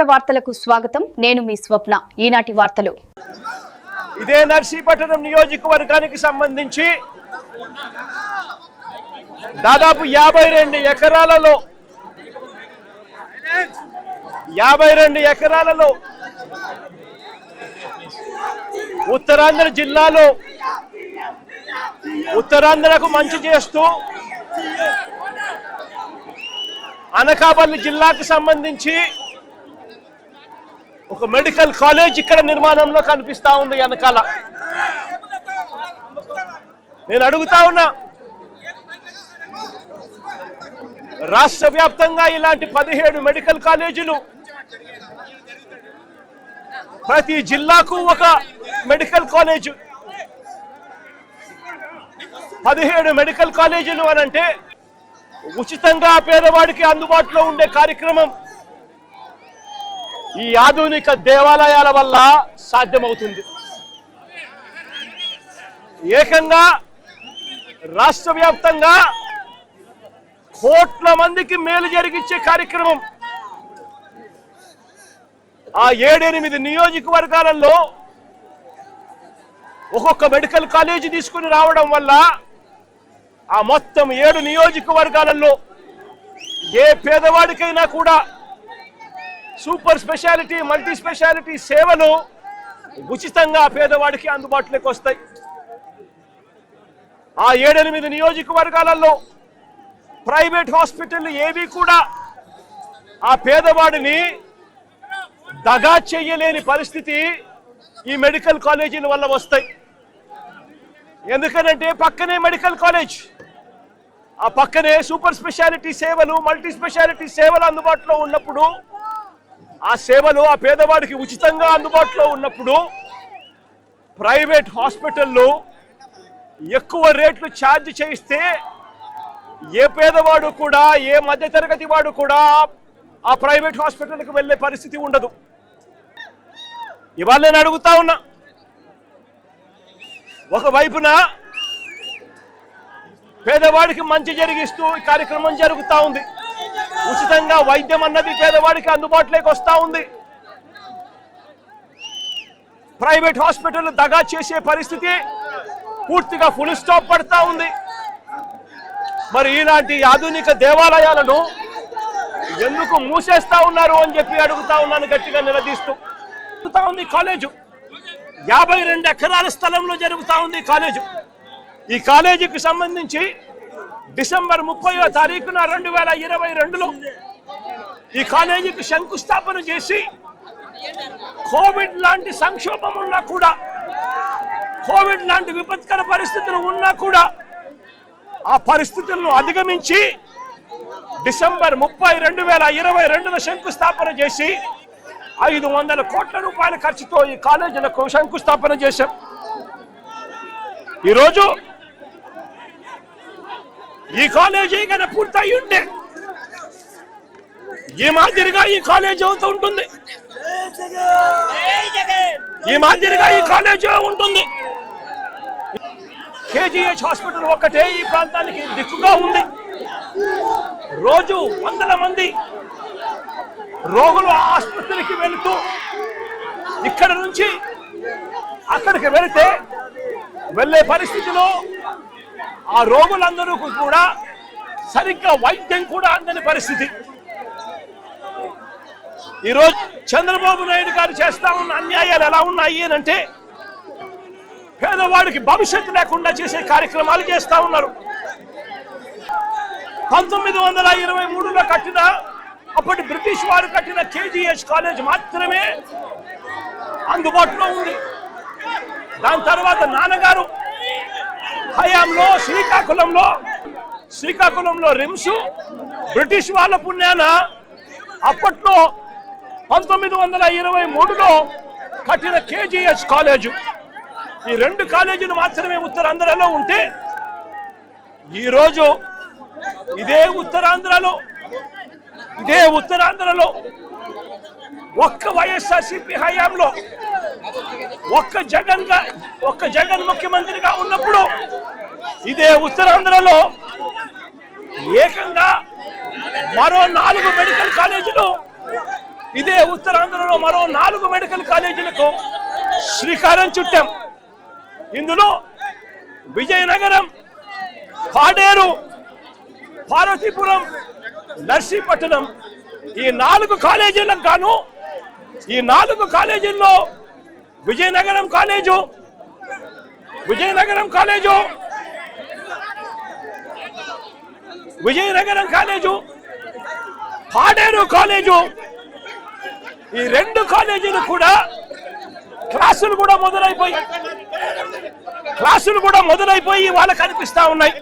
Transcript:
రాష్ట్ర వార్తలకు స్వాగతం. నేను మీ స్వప్న. ఈనాటి వార్తలు. ఇదే నర్సీపట్నం నియోజకవర్గానికి సంబంధించి దాదాపు యాభై రెండు ఎకరాలలో యాభై రెండు ఎకరాలలో ఉత్తరాంధ్ర జిల్లాలో ఉత్తరాంధ్రకు మంచి చేస్తూ అనకాపల్లి జిల్లాకు సంబంధించి ఒక మెడికల్ కాలేజ్ ఇక్కడ నిర్మాణంలో కనిపిస్తా ఉంది వెనకాల. నేను అడుగుతా ఉన్నా రాష్ట్ర వ్యాప్తంగా ఇలాంటి పదిహేడు మెడికల్ కాలేజీలు ప్రతి జిల్లాకు ఒక మెడికల్ కాలేజ్. పదిహేడు మెడికల్ కాలేజీలు అని అంటే ఉచితంగా పేదవాడికి అందుబాటులో ఉండే కార్యక్రమం ఈ ఆధునిక దేవాలయాల వల్ల సాధ్యమవుతుంది. ఏకంగా రాష్ట్ర వ్యాప్తంగా కోట్ల మందికి మేలు జరిగించే కార్యక్రమం. ఆ ఏడెనిమిది నియోజకవర్గాలలో ఒక్కొక్క మెడికల్ కాలేజీ తీసుకుని రావడం వల్ల ఆ మొత్తం ఏడు నియోజకవర్గాలలో ఏ పేదవాడికైనా కూడా సూపర్ స్పెషాలిటీ మల్టీ స్పెషాలిటీ సేవలు ఉచితంగా పేదవాడికి అందుబాటులోకి వస్తాయి. ఆ ఏడెనిమిది నియోజకవర్గాలలో ప్రైవేట్ హాస్పిటల్ ఏవి కూడా ఆ పేదవాడిని దగా చెయ్యలేని పరిస్థితి ఈ మెడికల్ కాలేజీల వల్ల వస్తాయి. ఎందుకనంటే పక్కనే మెడికల్ కాలేజ్ ఆ పక్కనే సూపర్ స్పెషాలిటీ సేవలు మల్టీ స్పెషాలిటీ సేవలు అందుబాటులో ఉన్నప్పుడు ఆ సేవలు ఆ పేదవాడికి ఉచితంగా అందుబాటులో ఉన్నప్పుడు ప్రైవేట్ హాస్పిటల్లో ఎక్కువ రేట్లు ఛార్జ్ చేయిస్తే ఏ పేదవాడు కూడా ఏ మధ్యతరగతి వాడు కూడా ఆ ప్రైవేట్ హాస్పిటల్కి వెళ్ళే పరిస్థితి ఉండదు. ఇవాళ నేను అడుగుతా ఉన్నా ఒకవైపున పేదవాడికి మంచి జరిగిస్తూ ఈ కార్యక్రమం జరుగుతూ ఉంది. ఉచితంగా వైద్యం అన్నది పేదవాడికి అందుబాటులోకి వస్తూ ఉంది. ప్రైవేట్ హాస్పిటల్ దగా చేసే పరిస్థితి పూర్తిగా ఫుల్ స్టాప్ పడతా ఉంది. మరి ఇలాంటి ఆధునిక దేవాలయాలను ఎందుకు మూసేస్తా ఉన్నారు అని చెప్పి అడుగుతా ఉన్నాను గట్టిగా నిలదీస్తూ. జరుగుతా ఉంది కాలేజు. యాభై రెండు ఎకరాల స్థలంలో జరుగుతా ఉంది ఈ కాలేజు. ఈ కాలేజీకి సంబంధించి డిసెంబర్ ముప్పై తారీఖున రెండు వేల ఇరవై రెండులో ఈ కాలేజీకి శంకుస్థాపన చేసి కోవిడ్ లాంటి సంక్షోభం ఉన్నా కూడా కోవిడ్ లాంటి విపత్కర పరిస్థితులు ఉన్నా కూడా ఆ పరిస్థితులను అధిగమించి డిసెంబర్ ముప్పై రెండు వేల ఇరవై రెండున శంకుస్థాపన చేసి ఐదు వందల కోట్ల రూపాయల ఖర్చుతో ఈ కాలేజీలకు శంకుస్థాపన చేశాం. ఈరోజు ఈ కాలేజీ కనుక పూర్తయి ఉంటే ఈ మాదిరిగా ఈ కాలేజీ అవుతూ ఉంటుంది. ఈ మాదిరిగా ఈ కాలేజీ ఉంటుంది. కేజీహెచ్ హాస్పిటల్ ఒక్కటే ఈ ప్రాంతానికి దిక్కుగా ఉంది. రోజు వందల మంది రోగులు ఆసుపత్రికి వెళుతూ ఇక్కడ నుంచి అక్కడికి వెళితే వెళ్ళే పరిస్థితిలో ఆ రోగులందరూ కూడా సరిగ్గా వైద్యం కూడా అందని పరిస్థితి. ఈరోజు చంద్రబాబు నాయుడు గారు చేస్తా ఉన్న అన్యాయాలు ఎలా ఉన్నాయి అంటే పేదవాడికి భవిష్యత్తు లేకుండా చేసే కార్యక్రమాలు చేస్తా ఉన్నారు. పంతొమ్మిది వందల ఇరవై మూడులో కట్టిన అప్పటి బ్రిటిష్ వారు కట్టిన కేజీహెచ్ కాలేజ్ మాత్రమే అందుబాటులో ఉంది. దాని తర్వాత నాన్నగారు హయాంలో శ్రీకాకుళంలో శ్రీకాకుళంలో రిమ్స్ బ్రిటిష్ వాళ్ళ పుణ్యాన అప్పట్లో పంతొమ్మిది వందల ఇరవై మూడులో కట్టిన కేజీహెచ్ కాలేజు. ఈ రెండు కాలేజీలు మాత్రమే ఉత్తరాంధ్రలో ఉంటే ఈరోజు ఇదే ఉత్తరాంధ్రలో ఇదే ఉత్తరాంధ్రలో ఒక్క వైఎస్ఆర్సిపి హయాంలో ఒక్క జగన్గా ఒక్క జగన్ ముఖ్యమంత్రిగా ఉన్నప్పుడు ఇదే ఉత్తరాంధ్రలో ఏకంగా మరో నాలుగు మెడికల్ కాలేజీలు ఇదే ఉత్తరాంధ్రలో మరో నాలుగు మెడికల్ కాలేజీలకు శ్రీకారం చుట్టాం. ఇందులో విజయనగరం పాడేరు పార్వతీపురం నర్సీపట్నం ఈ నాలుగు కాలేజీలకు గాను ఈ నాలుగు కాలేజీల్లో Vizianagaram college! Vizianagaram college! Vizianagaram college! Paderu college! ఈ రెండు కాలేజీలు కూడా క్లాసులు కూడా మొదలైపోయి క్లాసులు కూడా మొదలైపోయి వాళ్ళకి కనిపిస్తా ఉన్నాయి.